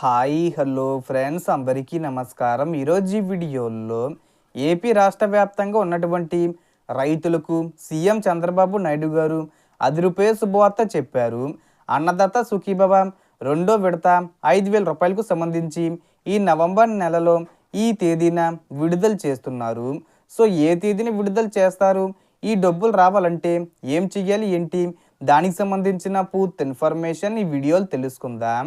Hi hello friends. అందరికీ నమస్కారం. ఈరోజు ఈ వీడియోలో ఏపీ రాష్ట్ర వ్యాప్తంగా ఉన్నటువంటి రైతులకు సీఎం చంద్రబాబు నాయుడు గారు అది రూపాయ శుభవార్త చెప్పారు. అన్నదాత సుఖీభవ రెండో విడత ఐదు వేల రూపాయలకు సంబంధించి ఈ నవంబర్ నెలలో ఈ తేదీన విడుదల చేస్తున్నారు. సో ఏ తేదీని విడుదల చేస్తారు? ఈ డబ్బులు రావాలంటే ఏం చెయ్యాలి? ఏంటి? దానికి సంబంధించిన పూర్తి ఇన్ఫర్మేషన్ ఈ వీడియోలు తెలుసుకుందాం.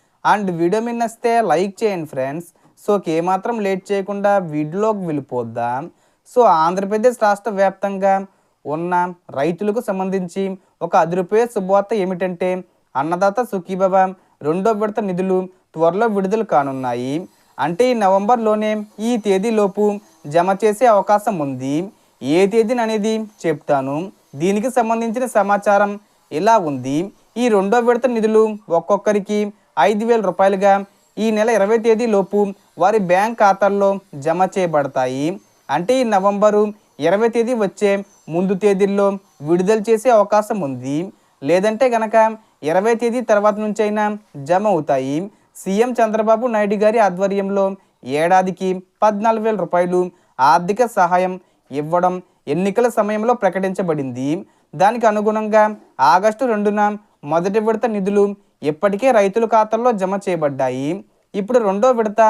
అండ్ వీడియో మీ నచ్చితే లైక్ చేయండి ఫ్రెండ్స్. సో ఏమాత్రం లేట్ చేయకుండా వీడియోలోకి వెళ్ళిపోద్దాం. సో ఆంధ్రప్రదేశ్ రాష్ట్ర వ్యాప్తంగా ఉన్న రైతులకు సంబంధించి ఒక అదిరిపోయే శుభవార్త ఏమిటంటే అన్నదాత సుఖీభవ రెండో విడత నిధులు త్వరలో విడుదల కానున్నాయి. అంటే ఈ నవంబర్లోనే ఈ తేదీలోపు జమ చేసే అవకాశం ఉంది. ఏ తేదీని అనేది చెప్తాను. దీనికి సంబంధించిన సమాచారం ఇలా ఉంది. ఈ రెండో విడత నిధులు ఒక్కొక్కరికి ఐదు వేల రూపాయలుగా ఈ నెల ఇరవై తేదీలోపు వారి బ్యాంక్ ఖాతాల్లో జమ చేయబడతాయి. అంటే ఈ నవంబరు ఇరవై తేదీ వచ్చే ముందు తేదీల్లో విడుదల చేసే అవకాశం ఉంది. లేదంటే గనక ఇరవై తేదీ తర్వాత నుంచైనా జమ అవుతాయి. సీఎం చంద్రబాబు నాయుడు గారి ఆధ్వర్యంలో ఏడాదికి పద్నాలుగు వేల రూపాయలు ఆర్థిక సహాయం ఇవ్వడం ఎన్నికల సమయంలో ప్రకటించబడింది. దానికి అనుగుణంగా ఆగస్టు రెండున మొదటి విడత నిధులు ఇప్పటికే రైతుల ఖాతాల్లో జమ చేయబడ్డాయి. ఇప్పుడు రెండో విడత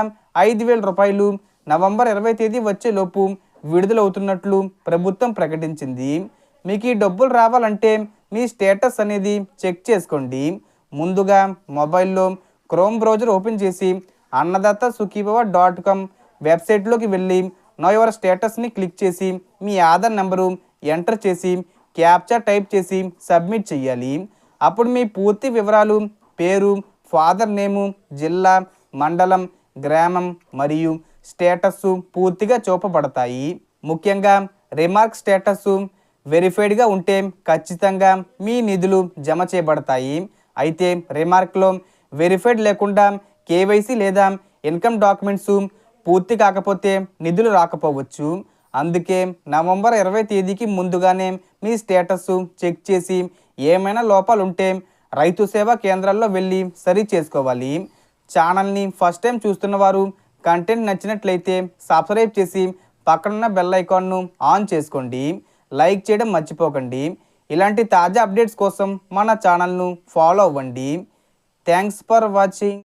ఐదు వేల రూపాయలు నవంబర్ ఇరవై తేదీ వచ్చేలోపు విడుదలవుతున్నట్లు ప్రభుత్వం ప్రకటించింది. మీకు ఈ డబ్బులు రావాలంటే మీ స్టేటస్ అనేది చెక్ చేసుకోండి. ముందుగా మొబైల్లో క్రోమ్ బ్రౌజర్ ఓపెన్ చేసి అన్నదాత సుఖీభవ డాట్ కామ్ వెబ్సైట్లోకి వెళ్ళి నా యువర్ స్టేటస్ని క్లిక్ చేసి మీ ఆధార్ నెంబరు ఎంటర్ చేసి క్యాప్చా టైప్ చేసి సబ్మిట్ చేయాలి. అప్పుడు మీ పూర్తి వివరాలు పేరు ఫాదర్ నేము జిల్లా మండలం గ్రామం మరియు స్టేటస్ పూర్తిగా చూపబడతాయి. ముఖ్యంగా రిమార్క్ స్టేటస్ వెరిఫైడ్గా ఉంటే ఖచ్చితంగా మీ నిధులు జమ చేయబడతాయి. అయితే రిమార్క్లో వెరిఫైడ్ లేకుండా కేవైసీ లేదా ఇన్కమ్ డాక్యుమెంట్స్ పూర్తి కాకపోతే నిధులు రాకపోవచ్చు. అందుకే నవంబర్ ఇరవై తేదీకి ముందుగానే మీ స్టేటస్ చెక్ చేసి ఏమైనా లోపాలుంటే రైతు సేవా కేంద్రాల్లో వెళ్ళి సరి చేసుకోవాలి. ఛానల్ని ఫస్ట్ టైం చూస్తున్న వారు కంటెంట్ నచ్చినట్లయితే సబ్స్క్రైబ్ చేసి పక్కనున్న బెల్ ఐకాన్ను ఆన్ చేసుకోండి. లైక్ చేయడం మర్చిపోకండి. ఇలాంటి తాజా అప్డేట్స్ కోసం మన ఛానల్ను ఫాలో అవ్వండి. Thanks for watching.